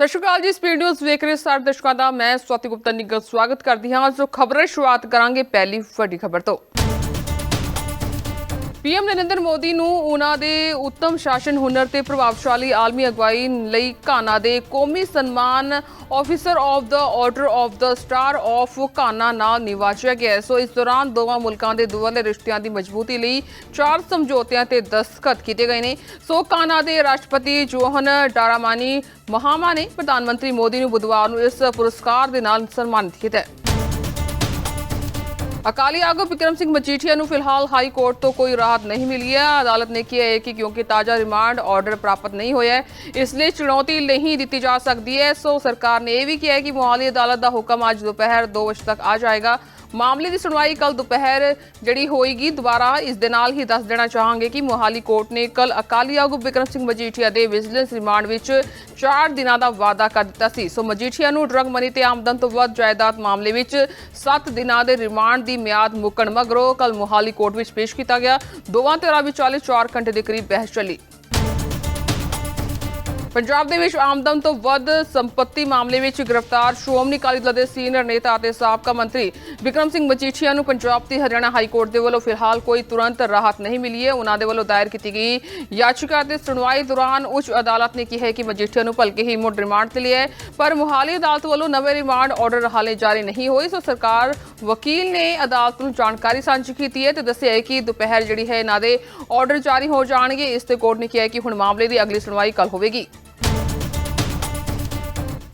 ਸਤਿ ਸ਼੍ਰੀ ਅਕਾਲ ਜੀ, speed news ਵੇਖ ਰਹੇ ਸਾਰੇ ਦਰਸ਼ਕਾਂ ਦਾ। ਮੈਂ ਸਵਾਤੀ ਗੁਪਤਾ ਨਿੱਗਲ ਸਵਾਗਤ ਕਰਦੀ ਹਾਂ। ਜੋ ਖਬਰਾਂ ਸ਼ੁਰੂਆਤ ਕਰਾਂਗੇ, ਪਹਿਲੀ ਵੱਡੀ ਖਬਰ ਤੋਂ। ਪੀਐਮ ਨਰਿੰਦਰ ਮੋਦੀ ਨੂੰ ਉਹਨਾਂ ਦੇ ਉੱਤਮ ਸ਼ਾਸਨ, ਹੁਨਰ ਤੇ ਪ੍ਰਭਾਵਸ਼ਾਲੀ ਆਲਮੀ ਅਗਵਾਈ ਲਈ ਘਾਨਾ ਦੇ ਕੌਮੀ ਸਨਮਾਨ officer of the order of the star of Ghana ਨਾਲ ਨਿਵਾਜਿਆ ਗਿਆ ਸੋ ਇਸ ਦੌਰਾਨ ਦੋਵਾਂ ਮੁਲਕਾਂ ਦੇ ਦੁਵੱਲੇ ਰਿਸ਼ਤਿਆਂ ਦੀ ਮਜ਼ਬੂਤੀ ਲਈ ਚਾਰ ਸਮਝੌਤਿਆਂ ਤੇ ਦਸਤਖਤ ਕੀਤੇ ਗਏ ਨੇ। ਸੋ ਘਾਨਾ ਦੇ ਰਾਸ਼ਟਰਪਤੀ ਜੋਹਨ ਡਾਰਾਮਾਨੀ ਮਹਾਮਾ ਨੇ ਪ੍ਰਧਾਨ ਮੰਤਰੀ ਮੋਦੀ ਨੂੰ ਬੁੱਧਵਾਰ ਨੂੰ ਇਸ ਪੁਰਸਕਾਰ ਦੇ ਨਾਲ ਸਨਮਾਨਿਤ ਕੀਤਾ ਅਕਾਲੀ ਆਗੂ ਵਿਕਰਮ ਸਿੰਘ ਮਜੀਠੀਆ ਨੂੰ ਫਿਲਹਾਲ ਹਾਈ ਕੋਰਟ ਤੋਂ ਕੋਈ ਰਾਹਤ ਨਹੀਂ ਮਿਲੀ ਹੈ। ਅਦਾਲਤ ਨੇ ਕਿਹਾ ਹੈ ਕਿ ਕਿਉਂਕਿ ਤਾਜ਼ਾ ਰਿਮਾਂਡ ਆਰਡਰ ਪ੍ਰਾਪਤ ਨਹੀਂ ਹੋਇਆ ਇਸ ਲਈ ਚੁਣੌਤੀ ਨਹੀਂ ਦਿੱਤੀ ਜਾ ਸਕਦੀ ਹੈ। ਸੋ ਸਰਕਾਰ ਨੇ ਇਹ ਵੀ ਕਿਹਾ ਹੈ ਕਿ ਮੁਹਾਲੀ ਅਦਾਲਤ ਦਾ ਹੁਕਮ ਅੱਜ ਦੁਪਹਿਰ 2 ਵਜੇ ਤੱਕ ਆ ਜਾਏਗਾ। ਮਾਮਲੇ ਦੀ ਸੁਣਵਾਈ ਕੱਲ ਦੁਪਹਿਰ ਜਿਹੜੀ ਹੋਏਗੀ, ਦੁਬਾਰਾ ਇਸ ਦੇ ਨਾਲ ਹੀ ਦੱਸ ਦੇਣਾ ਚਾਹਾਂਗੇ ਕਿ ਮੋਹਾਲੀ ਕੋਰਟ ਨੇ ਕੱਲ ਅਕਾਲੀ ਆਗੂ ਵਿਕਰਮ ਸਿੰਘ ਮਜੀਠੀਆ ਦੇ ਵਿਜੀਲੈਂਸ ਰਿਮਾਂਡ ਵਿੱਚ 4 ਦਿਨਾਂ ਦਾ ਵਾਅਦਾ ਕਰ ਦਿੱਤਾ ਸੀ। ਸੋ ਮਜੀਠੀਆ ਨੂੰ ਡਰਗ ਮਨੀ ਤੇ ਆਮਦਨ ਤੋਂ ਵੱਧ ਜਾਇਦਾਦ ਮਾਮਲੇ ਵਿੱਚ 7 ਦਿਨਾਂ ਦੇ ਰਿਮਾਂਡ ਦੀ ਮਿਆਦ ਮੁੱਕਣ ਮਗਰੋਂ ਕੱਲ ਮੋਹਾਲੀ ਕੋਰਟ ਵਿੱਚ ਪੇਸ਼ ਕੀਤਾ ਗਿਆ। ਦੋਵਾਂ ਧਿਰਾਂ ਵਿਚਾਲੇ 4 ਘੰਟੇ ਦੇ ਕਰੀਬ ਬਹਿਸ ਚੱਲੀ। ਪੰਜਾਬ ਦੇ ਵਿੱਚ ਆਮਦਨ ਤੋਂ ਵੱਧ ਸੰਪਤੀ ਮਾਮਲੇ ਵਿੱਚ ਗ੍ਰਿਫਤਾਰ ਸ਼੍ਰੋਮਣੀ ਅਕਾਲੀ ਦਲ ਦੇ ਸੀਨੀਅਰ ਨੇਤਾ ਅਤੇ ਸਾਬਕਾ ਮੰਤਰੀ ਵਿਕਰਮ ਸਿੰਘ ਮਜੀਠੀਆ ਨੂੰ ਪੰਜਾਬ ਤੇ ਹਰਿਆਣਾ ਹਾਈ ਕੋਰਟ ਦੇ ਵੱਲੋਂ ਫਿਲਹਾਲ ਕੋਈ ਤੁਰੰਤ ਰਾਹਤ ਨਹੀਂ ਮਿਲੀ ਹੈ। ਉਹਨਾਂ ਦੇ ਵੱਲੋਂ ਦਾਇਰ ਕੀਤੀ ਗਈ ਯਾਚਿਕਾ ਤੇ ਸੁਣਵਾਈ ਦੌਰਾਨ ਉੱਚ ਅਦਾਲਤ ਨੇ ਕਿਹਾ ਕਿ ਮਜੀਠੀਆ ਨੂੰ ਭਲਕੇ ਹੀ ਮੁੜ ਰਿਮਾਂਡ ਤੇ ਲਿਆ ਪਰ ਮੁਹਾਲੀ ਅਦਾਲਤ ਵੱਲੋਂ ਨਵੇਂ ਰਿਮਾਂਡ ਆਰਡਰ ਹਾਲੇ ਜਾਰੀ ਨਹੀਂ ਹੋਏ। ਸੋ ਸਰਕਾਰ ਵਕੀਲ ਨੇ ਅਦਾਲਤ ਨੂੰ ਜਾਣਕਾਰੀ ਸਾਂਝੀ ਕੀਤੀ ਹੈ ਤੇ ਦੱਸਿਆ ਹੈ ਕਿ ਦੁਪਹਿਰ ਜਿਹੜੀ ਹੈ ਇਹਨਾਂ ਦੇ ਆਰਡਰ ਜਾਰੀ ਹੋ ਜਾਣਗੇ। ਇਸ ਤੇ ਕੋਰਟ ਨੇ ਕਿਹਾ ਕਿ ਹੁਣ ਮਾਮਲੇ ਦੀ ਅਗਲੀ ਸੁਣਵਾਈ ਕੱਲ ਹੋਵੇਗੀ।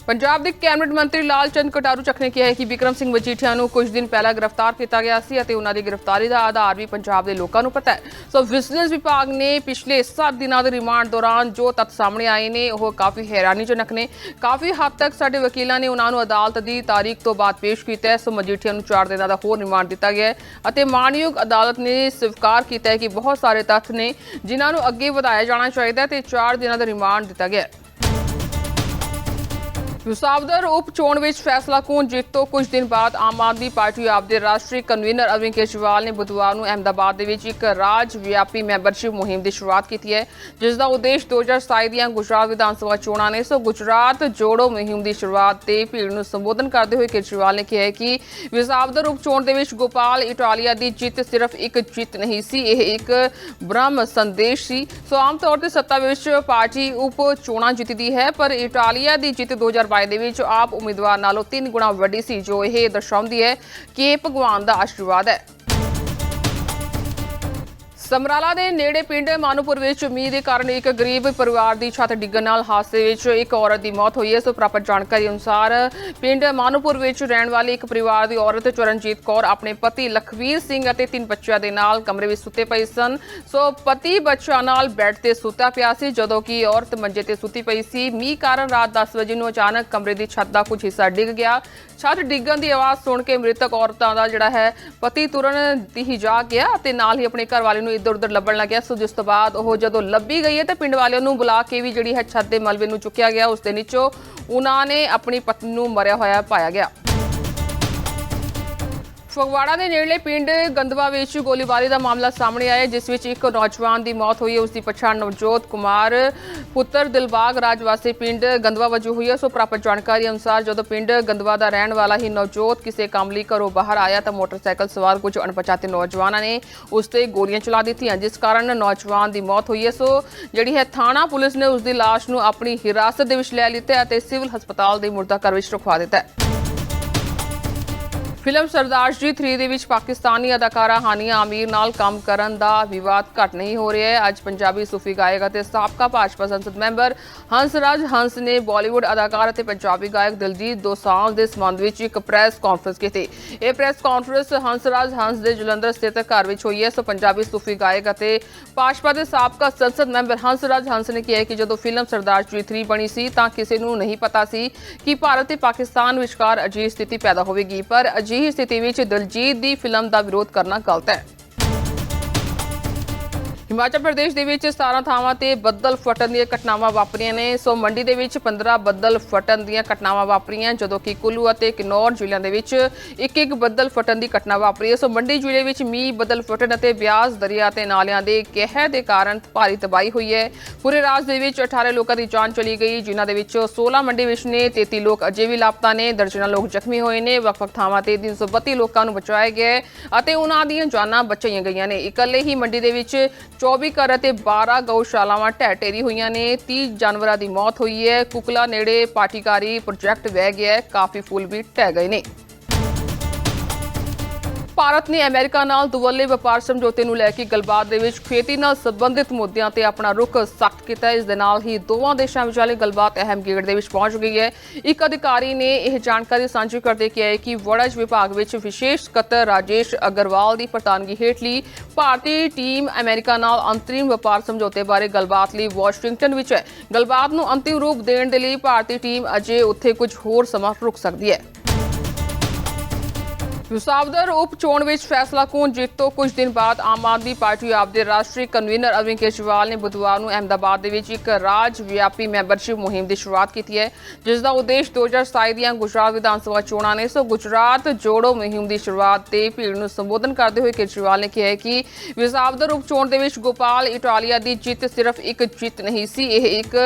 ਪੰਜਾਬ ਦੇ ਕੈਬਨਿਟ ਮੰਤਰੀ ਲਾਲ ਚੰਦ ਕਟਾਰੂ ਚੱਕ ਨੇ ਕਿਹਾ ਹੈ ਕਿ ਵਿਕਰਮ ਸਿੰਘ ਮਜੀਠੀਆ ਨੂੰ ਕੁਝ ਦਿਨ ਪਹਿਲਾਂ ਗ੍ਰਿਫਤਾਰ ਕੀਤਾ ਗਿਆ ਸੀ ਅਤੇ ਉਹਨਾਂ ਦੀ ਗ੍ਰਿਫਤਾਰੀ ਦਾ ਆਧਾਰ ਵੀ ਪੰਜਾਬ ਦੇ ਲੋਕਾਂ ਨੂੰ ਪਤਾ ਹੈ। ਸੋ ਵਿਜੀਲੈਂਸ ਵਿਭਾਗ ਨੇ ਪਿਛਲੇ 7 ਦਿਨਾਂ ਦੇ ਰਿਮਾਂਡ ਦੌਰਾਨ ਜੋ ਤੱਥ ਸਾਹਮਣੇ ਆਏ ਨੇ, ਉਹ ਕਾਫੀ ਹੈਰਾਨੀਜਨਕ ਨੇ। ਕਾਫੀ ਹੱਦ ਤੱਕ ਸਾਡੇ ਵਕੀਲਾਂ ਨੇ ਉਹਨਾਂ ਨੂੰ ਅਦਾਲਤ ਦੀ ਤਾਰੀਖ ਤੋਂ ਬਾਅਦ ਪੇਸ਼ ਕੀਤਾ ਹੈ। ਸੋ ਮਜੀਠੀਆ ਨੂੰ 4 ਦਿਨਾਂ ਦਾ ਹੋਰ ਰਿਮਾਂਡ ਦਿੱਤਾ ਗਿਆ ਹੈ ਅਤੇ ਮਾਨਯੋਗ ਅਦਾਲਤ ਨੇ ਸਵੀਕਾਰ ਕੀਤਾ ਹੈ ਕਿ ਬਹੁਤ ਸਾਰੇ ਤੱਥ ਨੇ, ਜਿਨ੍ਹਾਂ ਨੂੰ ਅੱਗੇ ਵਧਾਇਆ ਜਾਣਾ ਚਾਹੀਦਾ ਹੈ ਤੇ 4 ਦਿਨਾਂ ਦਾ ਰਿਮਾਂਡ ਦਿੱਤਾ ਗਿਆ ਹੈ। ਵਿਸਾਵਦਰ ਉਪ ਚੋਣ ਵਿੱਚ ਫੈਸਲਾ ਕੌਣ ਜਿੱਤ? ਤੋਂ ਕੁਝ ਦਿਨ ਬਾਅਦ ਆਮ ਆਦਮੀ ਪਾਰਟੀ ਆਪ ਦੇ ਰਾਸ਼ਟਰੀ ਕਨਵੀਨਰ ਅਰਵਿੰਦ ਕੇਜਰੀਵਾਲ ਨੇ ਬੁੱਧਵਾਰ ਨੂੰ ਅਹਿਮਦਾਬਾਦ ਦੇ ਵਿੱਚ ਇੱਕ ਰਾਜ ਵਿਆਪੀ ਮੈਂਬਰਸ਼ਿਪ ਮੁਹਿੰਮ ਦੀ ਸ਼ੁਰੂਆਤ ਕੀਤੀ ਹੈ, ਜਿਸ ਦਾ ਉਦੇਸ਼ 2027 ਦੀਆਂ ਗੁਜਰਾਤ ਵਿਧਾਨ ਸਭਾ ਚੋਣਾਂ ਨੇ। ਸੋ ਗੁਜਰਾਤ ਜੋੜੋ ਮੁਹਿੰਮ ਦੀ ਸ਼ੁਰੂਆਤ ਤੇ ਭੀੜ ਨੂੰ ਸੰਬੋਧਨ ਕਰਦੇ ਹੋਏ ਕੇਜਰੀਵਾਲ ਨੇ ਕਿਹਾ ਕਿ ਵਿਸਾਵਦਰ ਉਪ ਚੋਣ ਦੇ ਵਿੱਚ ਗੋਪਾਲ ਇਟਾਲੀਆ ਦੀ ਜਿੱਤ ਸਿਰਫ ਇੱਕ ਜਿੱਤ ਨਹੀਂ ਸੀ, ਇਹ ਇੱਕ ਬ੍ਰਹਮ ਸੰਦੇਸ਼ ਸੀ। ਸੋ ਆਮ ਤੌਰ ਤੇ ਸੱਤਾ ਵਿੱਚ ਪਾਰਟੀ ਉਪ ਚੋਣਾਂ ਜਿੱਤਦੀ ਹੈ, ਪਰ ਇਟਾਲੀਆ ਦੀ ਜਿੱਤ 2022 ਦੇ ਵਿੱਚ ਆਪ ਉਮੀਦਵਾਰ ਨਾਲੋਂ 3 ਗੁਣਾ ਵੱਡੀ ਸੀ, ਜੋ ਇਹ ਦਰਸਾਉਂਦੀ ਹੈ ਕਿ ਭਗਵਾਨ ਦਾ ਆਸ਼ੀਰਵਾਦ ਹੈ। ਸਮਰਾਲਾ ਦੇ ਨੇੜੇ ਪਿੰਡ ਮਾਨੂਪੁਰ ਵਿੱਚ ਮੀਂਹ ਦੇ ਕਾਰਨ ਇੱਕ ਗਰੀਬ ਪਰਿਵਾਰ ਦੀ ਛੱਤ ਡਿੱਗਣ ਨਾਲ ਹਾਦਸੇ ਵਿੱਚ ਇੱਕ ਔਰਤ ਦੀ ਮੌਤ ਹੋਈ ਹੈ। ਸੋ ਪ੍ਰਾਪਤ ਜਾਣਕਾਰੀ ਅਨੁਸਾਰ ਪਿੰਡ ਮਾਨੂਪੁਰ ਵਿੱਚ ਰਹਿਣ ਵਾਲੀ ਇੱਕ ਪਰਿਵਾਰ ਦੀ ਔਰਤ ਚਰਨਜੀਤ ਕੌਰ ਆਪਣੇ ਪਤੀ ਲਖਵੀਰ ਸਿੰਘ ਅਤੇ ਤਿੰਨ ਬੱਚਿਆਂ ਦੇ ਨਾਲ ਕਮਰੇ ਵਿੱਚ ਸੁੱਤੇ ਪਏ ਸਨ। ਸੋ ਪਤੀ ਬੱਚਿਆਂ ਨਾਲ ਬੈੱਡ ਤੇ ਸੁੱਤਾ ਪਿਆ ਸੀ, ਜਦੋਂ ਕਿ ਔਰਤ ਮੰਜੇ ਤੇ ਸੁੱਤੀ ਪਈ ਸੀ। ਮੀਂਹ ਕਾਰਨ ਰਾਤ 10 ਵਜੇ ਨੂੰ ਅਚਾਨਕ ਕਮਰੇ ਦੀ ਛੱਤ ਦਾ ਕੁਝ ਹਿੱਸਾ ਡਿੱਗ ਗਿਆ। ਛੱਤ ਡਿੱਗਣ ਦੀ ਆਵਾਜ਼ ਸੁਣ ਕੇ ਮ੍ਰਿਤਕ ਔਰਤਾਂ ਦਾ ਜਿਹੜਾ ਹੈ, ਪਤੀ ਤੁਰਨ ਦੀ ਹੀ ਜਾ ਗਿਆ ਅਤੇ ਨਾਲ ਹੀ ਆਪਣੇ ਘਰ ਵਾਲੇ ਨੂੰ ਇੱਧਰ ਉੱਧਰ ਲੱਭਣ ਲੱਗਿਆ। ਸੋ ਜਿਸ ਤੋਂ ਬਾਅਦ ਉਹ ਜਦੋਂ ਲੱਭੀ ਗਈ ਹੈ ਤਾਂ ਪਿੰਡ ਵਾਲਿਆਂ ਨੂੰ ਬੁਲਾ ਕੇ ਵੀ ਜਿਹੜੀ ਹੈ ਛੱਤ ਦੇ ਮਲਬੇ ਨੂੰ ਚੁੱਕਿਆ ਗਿਆ, ਉਸ ਦੇ ਨੀਚੋਂ ਉਹਨਾਂ ਨੇ ਆਪਣੀ ਪਤਨੀ ਨੂੰ ਮਰਿਆ ਹੋਇਆ ਪਾਇਆ ਗਿਆ। ਫਗਵਾੜਾ ਦੇ ਨੇੜਲੇ ਪਿੰਡ ਗੰਦਵਾ ਵਿੱਚ ਗੋਲੀਬਾਰੀ ਦਾ ਮਾਮਲਾ ਸਾਹਮਣੇ ਆਇਆ ਜਿਸ ਵਿੱਚ ਇੱਕ ਨੌਜਵਾਨ ਦੀ ਮੌਤ ਹੋਈ ਹੈ। ਉਸ ਦੀ ਪਛਾਣ ਨਵਜੋਤ ਕੁਮਾਰ, ਪੁੱਤਰ ਦਿਲਬਾਗ ਰਾਜ ਵਾਸੀ ਪਿੰਡ ਗੰਦਵਾ ਵਜੋਂ ਹੋਈ ਹੈ। ਸੋ ਪ੍ਰਾਪਤ ਜਾਣਕਾਰੀ ਅਨੁਸਾਰ ਜਦੋਂ ਪਿੰਡ ਗੰਦਵਾ ਦਾ ਰਹਿਣ ਵਾਲਾ ਹੀ ਨਵਜੋਤ ਕਿਸੇ ਕੰਮ ਲਈ ਘਰੋਂ ਬਾਹਰ ਆਇਆ ਤਾਂ ਮੋਟਰਸਾਈਕਲ ਸਵਾਰ ਕੁਝ ਅਣਪਛਾਤੇ ਨੌਜਵਾਨਾਂ ਨੇ ਉਸ ਤੇ ਗੋਲੀਆਂ ਚਲਾ ਦਿੱਤੀਆਂ, ਜਿਸ ਕਾਰਨ ਨੌਜਵਾਨ ਦੀ ਮੌਤ ਹੋਈ ਹੈ। ਸੋ ਜਿਹੜੀ ਹੈ ਥਾਣਾ ਪੁਲਿਸ ਨੇ ਉਸ ਦੀ ਲਾਸ਼ ਨੂੰ ਆਪਣੀ ਹਿਰਾਸਤ ਦੇ ਵਿੱਚ ਲੈ ਲਿੱਤਾ ਅਤੇ ਸਿਵਲ ਹਸਪਤਾਲ ਦੇ ਮੁਰਦਾ ਘਰ ਵਿੱਚ ਰਖਵਾ ਦਿੱਤਾ ਹੈ। ਫਿਲਮ ਸਰਦਾਰ ਜੀ 3 ਦੇ ਵਿੱਚ ਪਾਕਿਸਤਾਨੀ ਅਦਾਕਾਰਾ ਹਾਨੀਆ ਆਮੀਰ ਨਾਲ ਕੰਮ ਕਰਨ ਦਾ ਵਿਵਾਦ ਘਟ ਨਹੀਂ ਹੋ ਰਿਹਾ ਹੈ। ਅੱਜ ਪੰਜਾਬੀ ਸੂਫੀ ਗਾਇਕ ਅਤੇ ਸਾਬਕਾ ਭਾਜਪਾ ਸੰਸਦ ਮੈਂਬਰ ਹੰਸਰਾਜ ਹੰਸ ਨੇ ਬਾਲੀਵੁੱਡ ਅਦਾਕਾਰ ਅਤੇ ਪੰਜਾਬੀ ਗਾਇਕ ਦਿਲਜੀਤ ਦੋਸਾਂਝ ਦੇ ਸੰਬੰਧ ਵਿੱਚ ਇੱਕ ਪ੍ਰੈਸ ਕਾਨਫਰੰਸ ਕੀਤੀ। ਇਹ ਪ੍ਰੈਸ ਕਾਨਫਰੰਸ ਹੰਸਰਾਜ ਹੰਸ ਦੇ ਜਲੰਧਰ ਸਥਿਤ ਘਰ ਵਿੱਚ ਹੋਈ ਹੈ। ਸੋ ਪੰਜਾਬੀ ਸੂਫੀ ਗਾਇਕ ਅਤੇ ਭਾਜਪਾ ਦੇ ਸਾਬਕਾ ਸੰਸਦ ਮੈਂਬਰ ਹੰਸਰਾਜ ਹੰਸ ਨੇ ਕਿਹਾ ਕਿ ਜਦੋਂ ਫਿਲਮ ਸਰਦਾਰ ਜੀ 3 ਬਣੀ ਸੀ ਤਾਂ ਕਿਸੇ ਨੂੰ ਨਹੀਂ ਪਤਾ ਸੀ ਕਿ ਭਾਰਤ ਤੇ ਪਾਕਿਸਤਾਨ ਵਿਚਕਾਰ ਅਜਿਹੀ ਸਥਿਤੀ ਪੈਦਾ ਹੋਵੇਗੀ। ਪਰ ਅਜਿਹੀ ਸਥਿਤੀ ਵਿੱਚ ਦਲਜੀਤ ਦੀ ਫਿਲਮ ਦਾ ਵਿਰੋਧ ਕਰਨਾ ਗਲਤ ਹੈ। ਹਿਮਾਚਲ ਪ੍ਰਦੇਸ਼ ਦੇ ਵਿੱਚ 17 ਥਾਵਾਂ ਤੇ ਬੱਦਲ ਫਟਣ ਦੀਆਂ ਘਟਨਾਵਾਂ ਵਾਪਰੀਆਂ ਨੇ। ਸੋ ਮੰਡੀ ਦੇ ਵਿੱਚ 15 ਬੱਦਲ ਫਟਣ ਦੀਆਂ ਘਟਨਾਵਾਂ ਵਾਪਰੀਆਂ, ਜਦੋਂ ਕਿ ਕੁੱਲੂ ਅਤੇ ਕਿਨੌਰ ਜ਼ਿਲ੍ਹਿਆਂ ਦੇ ਵਿੱਚ ਇੱਕ ਇੱਕ ਬੱਦਲ ਫਟਣ ਦੀ ਘਟਨਾ ਵਾਪਰੀ ਹੈ। ਸੋ ਮੰਡੀ ਜ਼ਿਲ੍ਹੇ ਵਿੱਚ ਮੀਂਹ, ਬੱਦਲ ਫਟਣ ਅਤੇ ਬਿਆਸ ਦਰਿਆ ਤੇ ਨਾਲਿਆਂ ਦੇ ਕਹਿਰ ਦੇ ਕਾਰਨ ਭਾਰੀ ਤਬਾਹੀ ਹੋਈ ਹੈ। ਪੂਰੇ ਰਾਜ ਦੇ ਵਿੱਚ 18 ਲੋਕਾਂ ਦੀ ਜਾਨ ਚਲੀ ਗਈ, ਜਿਨ੍ਹਾਂ ਦੇ ਵਿੱਚੋਂ 16 ਮੰਡੀ ਵਿੱਚ ਨੇ 33 ਲੋਕ ਅਜੇ ਵੀ ਲਾਪਤਾ ਨੇ। ਦਰਜਨਾਂ ਲੋਕ ਜ਼ਖਮੀ ਹੋਏ ਨੇ। ਵੱਖ-ਵੱਖ ਥਾਵਾਂ ਤੇ 332 ਲੋਕਾਂ ਨੂੰ ਬਚਾਇਆ ਗਿਆ ਅਤੇ ਉਹਨਾਂ ਦੀਆਂ ਜਾਨਾਂ ਬਚਾਈਆਂ ਗਈਆਂ ਨੇ। ਇਕੱਲੇ ਹੀ ਮੰਡੀ ਦੇ ਵਿੱਚ 24 ਘਰ ਅਤੇ 12 ਗਊਸ਼ਾਲਾਵਾਂ ਢਹਿ ਢੇਰੀ ਹੋਈਆਂ ਨੇ। 30 ਜਾਨਵਰਾਂ ਦੀ ਮੌਤ ਹੋਈ ਹੈ। ਕੁਕਲਾ ਨੇੜੇ ਪਾਟੀਕਾਰੀ ਪ੍ਰੋਜੈਕਟ ਵਹਿ ਗਿਆ ਕਾਫੀ ਫੁੱਲ ਵੀ ਢਹਿ ਗਏ ਨੇ। ਭਾਰਤ ਨੇ ਅਮਰੀਕਾ ਨਾਲ ਦੁਵੱਲੇ ਵਪਾਰ ਸਮਝੌਤੇ ਨੂੰ ਲੈ ਕੇ ਗੱਲਬਾਤ ਦੇ ਵਿੱਚ ਖੇਤੀ ਨਾਲ ਸੰਬੰਧਿਤ ਮੁੱਦਿਆਂ ਤੇ ਆਪਣਾ ਰੁਖ ਸਖਤ ਕੀਤਾ ਇਸ ਦੇ ਨਾਲ ਹੀ ਦੋਵਾਂ ਦੇਸ਼ਾਂ ਵਿਚਾਲੇ ਗੱਲਬਾਤ ਅਹਿਮ ਗੇੜ ਦੇ ਵਿੱਚ ਪਹੁੰਚ ਗਈ ਹੈ। ਇੱਕ ਅਧਿਕਾਰੀ ਨੇ ਇਹ ਜਾਣਕਾਰੀ ਸਾਂਝੀ ਕਰਦੇ ਕਿਹਾ ਹੈ ਕਿ ਵੜਜ ਵਿਭਾਗ ਵਿੱਚ ਵਿਸ਼ੇਸ਼ ਸਕੱਤਰ ਰਾਜੇਸ਼ ਅਗਰਵਾਲ ਦੀ ਪ੍ਰਧਾਨਗੀ ਹੇਠਲੀ ਭਾਰਤੀ ਟੀਮ ਅਮਰੀਕਾ ਨਾਲ ਅੰਤਰਿਮ ਵਪਾਰ ਸਮਝੌਤੇ ਬਾਰੇ ਗੱਲਬਾਤ ਲਈ ਵਾਸ਼ਿੰਗਟਨ ਵਿੱਚ ਹੈ। ਗੱਲਬਾਤ ਨੂੰ ਅੰਤਿਮ ਰੂਪ ਦੇਣ ਦੇ ਲਈ ਭਾਰਤੀ ਟੀਮ ਅਜੇ ਉੱਥੇ ਕੁਝ ਹੋਰ ਸਮਾਂ ਰੁਕ ਸਕਦੀ ਹੈ। ਵਿਸਾਵਦਰ ਉਪ ਚੋਣ ਵਿੱਚ ਫੈਸਲਾ ਕੌਣ ਜਿੱਤ? ਤੋਂ ਕੁਝ ਦਿਨ ਬਾਅਦ ਆਮ ਆਦਮੀ ਪਾਰਟੀ ਆਪਦੇ ਰਾਸ਼ਟਰੀ ਕਨਵੀਨਰ ਅਰਵਿੰਦ ਕੇਜਰੀਵਾਲ ਨੇ ਬੁੱਧਵਾਰ ਨੂੰ ਅਹਿਮਦਾਬਾਦ ਦੇ ਵਿੱਚ ਇੱਕ ਰਾਜ ਵਿਆਪੀ ਮੈਂਬਰਸ਼ਿਪ ਮੁਹਿੰਮ ਦੀ ਸ਼ੁਰੂਆਤ ਕੀਤੀ ਹੈ, ਜਿਸ ਦਾ ਉਦੇਸ਼ 2027 ਦੀਆਂ ਗੁਜਰਾਤ ਵਿਧਾਨ ਸਭਾ ਚੋਣਾਂ ਨੇ। ਸੋ ਗੁਜਰਾਤ ਜੋੜੋ ਮੁਹਿੰਮ ਦੀ ਸ਼ੁਰੂਆਤ ਤੇ ਭੀੜ ਨੂੰ ਸੰਬੋਧਨ ਕਰਦੇ ਹੋਏ ਕੇਜਰੀਵਾਲ ਨੇ ਕਿਹਾ ਕਿ ਵਿਸਾਵਦਰ ਉਪ ਚੋਣ ਦੇ ਵਿੱਚ ਗੋਪਾਲ ਇਟਾਲੀਆ ਦੀ ਜਿੱਤ ਸਿਰਫ ਇੱਕ ਜਿੱਤ ਨਹੀਂ ਸੀ, ਇਹ ਇੱਕ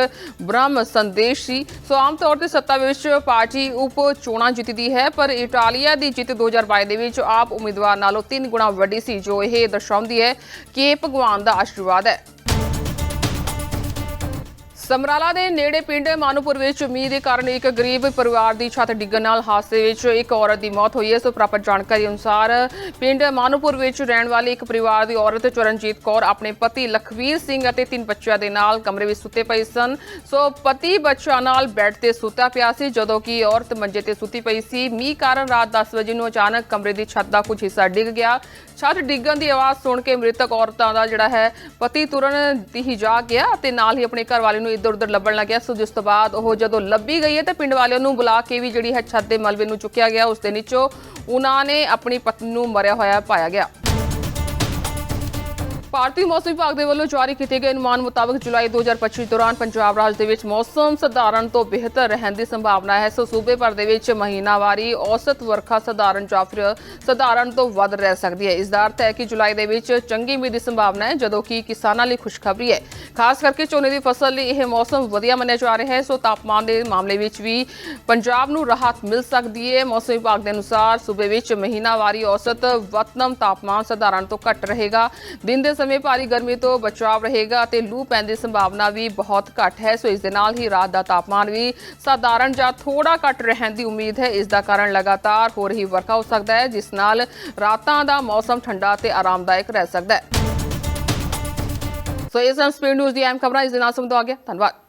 ਬ੍ਰਹਮ ਸੰਦੇਸ਼ ਸੀ। ਸੋ ਆਮ ਤੌਰ ਤੇ ਸੱਤਾ ਵਿੱਚ ਪਾਰਟੀ ਉਪ ਚੋਣਾਂ ਜਿੱਤਦੀ ਹੈ, ਪਰ ਇਟਾਲੀਆ ਦੀ ਜਿੱਤ 2022 ਦੇ ਵਿੱਚ ਆਪ ਉਮੀਦਵਾਰ ਨਾਲੋਂ 3 ਗੁਣਾ ਵੱਡੀ ਸੀ, ਜੋ ਇਹ ਦਰਸਾਉਂਦੀ ਹੈ ਕਿ ਇਹ ਭਗਵਾਨ ਦਾ ਆਸ਼ੀਰਵਾਦ ਹੈ। ਸਮਰਾਲਾ ਦੇ ਨੇੜੇ ਪਿੰਡ ਮਾਨੂਪੁਰ ਵਿੱਚ ਮੀਂਹ ਦੇ ਕਾਰਨ ਇੱਕ ਗਰੀਬ ਪਰਿਵਾਰ ਦੀ ਛੱਤ ਡਿੱਗਣ ਨਾਲ ਹਾਦਸੇ ਵਿੱਚ ਇੱਕ ਔਰਤ ਦੀ ਮੌਤ ਹੋਈ ਹੈ। ਸੋ ਪ੍ਰਾਪਤ ਜਾਣਕਾਰੀ ਅਨੁਸਾਰ ਪਿੰਡ ਮਾਨੂਪੁਰ ਵਿੱਚ ਰਹਿਣ ਵਾਲੀ ਇੱਕ ਪਰਿਵਾਰ ਦੀ ਔਰਤ ਚਰਨਜੀਤ ਕੌਰ, ਆਪਣੇ ਪਤੀ ਲਖਵੀਰ ਸਿੰਘ ਅਤੇ ਤਿੰਨ ਬੱਚਿਆਂ ਦੇ ਨਾਲ ਕਮਰੇ ਵਿੱਚ ਸੁੱਤੇ ਪਏ ਸਨ। ਸੋ ਪਤੀ ਬੱਚਿਆਂ ਨਾਲ ਬੈੱਡ ਤੇ ਸੁੱਤਾ ਪਿਆ ਸੀ, ਜਦੋਂ ਕਿ ਔਰਤ ਮੰਜੇ ਤੇ ਸੁੱਤੀ ਪਈ ਸੀ। ਮੀਂਹ ਕਾਰਨ ਰਾਤ 10 ਵਜੇ ਨੂੰ ਅਚਾਨਕ ਕਮਰੇ ਦੀ ਛੱਤ ਦਾ ਕੁਝ ਹਿੱਸਾ ਡਿੱਗ ਗਿਆ। ਛੱਤ ਡਿੱਗਣ ਦੀ ਆਵਾਜ਼ ਸੁਣ ਕੇ ਮ੍ਰਿਤਕ ਔਰਤਾਂ ਦਾ ਜਿਹੜਾ ਹੈ, ਪਤੀ ਤੁਰਨ ਦੀ ਹੀ ਜਾ ਗਿਆ ਅਤੇ ਨਾਲ ਹੀ ਆਪਣੇ ਘਰ ਵਾਲੇ ਨੂੰ ਇੱਧਰ ਉੱਧਰ ਲੱਭਣ ਲੱਗਿਆ। ਸੋ ਜਿਸ ਤੋਂ ਬਾਅਦ ਉਹ ਜਦੋਂ ਲੱਭੀ ਗਈ ਹੈ ਤੇ ਪਿੰਡ ਵਾਲਿਆਂ ਨੂੰ ਬੁਲਾ ਕੇ ਵੀ ਜਿਹੜੀ ਹੈ ਛੱਤ ਦੇ ਮਲਬੇ ਨੂੰ ਚੁੱਕਿਆ ਗਿਆ, ਉਸ ਦੇ ਨੀਚੋਂ ਉਹਨਾਂ ਨੇ ਆਪਣੀ ਪਤਨੀ ਨੂੰ ਮਰਿਆ ਹੋਇਆ ਪਾਇਆ ਗਿਆ। ਭਾਰਤੀ ਮੌਸਮ ਵਿਭਾਗ ਦੇ ਵੱਲੋਂ ਜਾਰੀ ਕੀਤੇ ਗਏ ਅਨੁਮਾਨ ਮੁਤਾਬਕ ਜੁਲਾਈ 2025 ਦੌਰਾਨ ਪੰਜਾਬ ਰਾਜ ਦੇ ਵਿੱਚ ਮੌਸਮ ਸਧਾਰਨ ਤੋਂ ਬਿਹਤਰ ਰਹਿਣ ਦੀ ਸੰਭਾਵਨਾ ਹੈ। ਸੋ ਸੂਬੇ ਭਰ ਦੇ ਵਿੱਚ ਮਹੀਨਾਵਾਰੀ ਔਸਤ ਵਰਖਾ ਸਧਾਰਨ ਜਾਂ ਫਿਰ ਸਧਾਰਨ ਤੋਂ ਵੱਧ ਰਹਿ ਸਕਦੀ ਹੈ। ਇਸ ਦਾ ਅਰਥ ਹੈ ਕਿ ਜੁਲਾਈ ਦੇ ਵਿੱਚ ਚੰਗੀ ਮੀਂਹ ਦੀ ਸੰਭਾਵਨਾ ਹੈ, ਜਦੋਂ ਕਿ ਕਿਸਾਨਾਂ ਲਈ ਖੁਸ਼ਖਬਰੀ ਹੈ। ਖਾਸ ਕਰਕੇ ਝੋਨੇ ਦੀ ਫਸਲ ਲਈ ਇਹ ਮੌਸਮ ਵਧੀਆ ਮੰਨਿਆ ਜਾ ਰਿਹਾ ਹੈ। ਸੋ ਤਾਪਮਾਨ ਦੇ ਮਾਮਲੇ ਵਿੱਚ ਵੀ ਪੰਜਾਬ ਨੂੰ ਰਾਹਤ ਮਿਲ ਸਕਦੀ ਹੈ। ਮੌਸਮ ਵਿਭਾਗ ਦੇ ਅਨੁਸਾਰ ਸੂਬੇ ਵਿੱਚ ਮਹੀਨਾਵਾਰੀ ਔਸਤ ਵਤਨਮ ਤਾਪਮਾਨ ਸਧਾਰਨ ਤੋਂ ਘੱਟ ਰਹੇਗਾ। ਦਿਨ ਦੇ ਸਮੇਂ ਭਾਰੀ ਗਰਮੀ ਤੋਂ ਬਚਾਵ ਰਹੇਗਾ ਅਤੇ ਲੂ ਪੈਣ ਦੀ ਸੰਭਾਵਨਾ ਵੀ ਬਹੁਤ ਘੱਟ ਹੈ। ਸੋ ਇਸ ਦੇ ਨਾਲ ਹੀ ਰਾਤ ਦਾ ਤਾਪਮਾਨ ਵੀ ਸਧਾਰਨ ਜਾਂ ਥੋੜਾ ਘੱਟ ਰਹਿਣ ਦੀ ਉਮੀਦ ਹੈ। ਇਸ ਦਾ ਕਾਰਨ ਲਗਾਤਾਰ ਹੋ ਰਹੀ ਵਰਖਾ ਹੋ ਸਕਦਾ ਹੈ, ਜਿਸ ਨਾਲ ਰਾਤਾਂ ਦਾ ਮੌਸਮ ਠੰਡਾ ਤੇ ਆਰਾਮਦਾਇਕ ਰਹਿ ਸਕਦਾ ਹੈ। ਸੋ ਇਹ ਸਨ ਸਪੀਡ ਨਿਊਜ਼ ਦੀ ਅਹਿਮ ਖਬਰਾਂ ਇਸ ਦੇ ਨਾਲ ਸਮਝੋ ਆ ਗਿਆ। ਧੰਨਵਾਦ।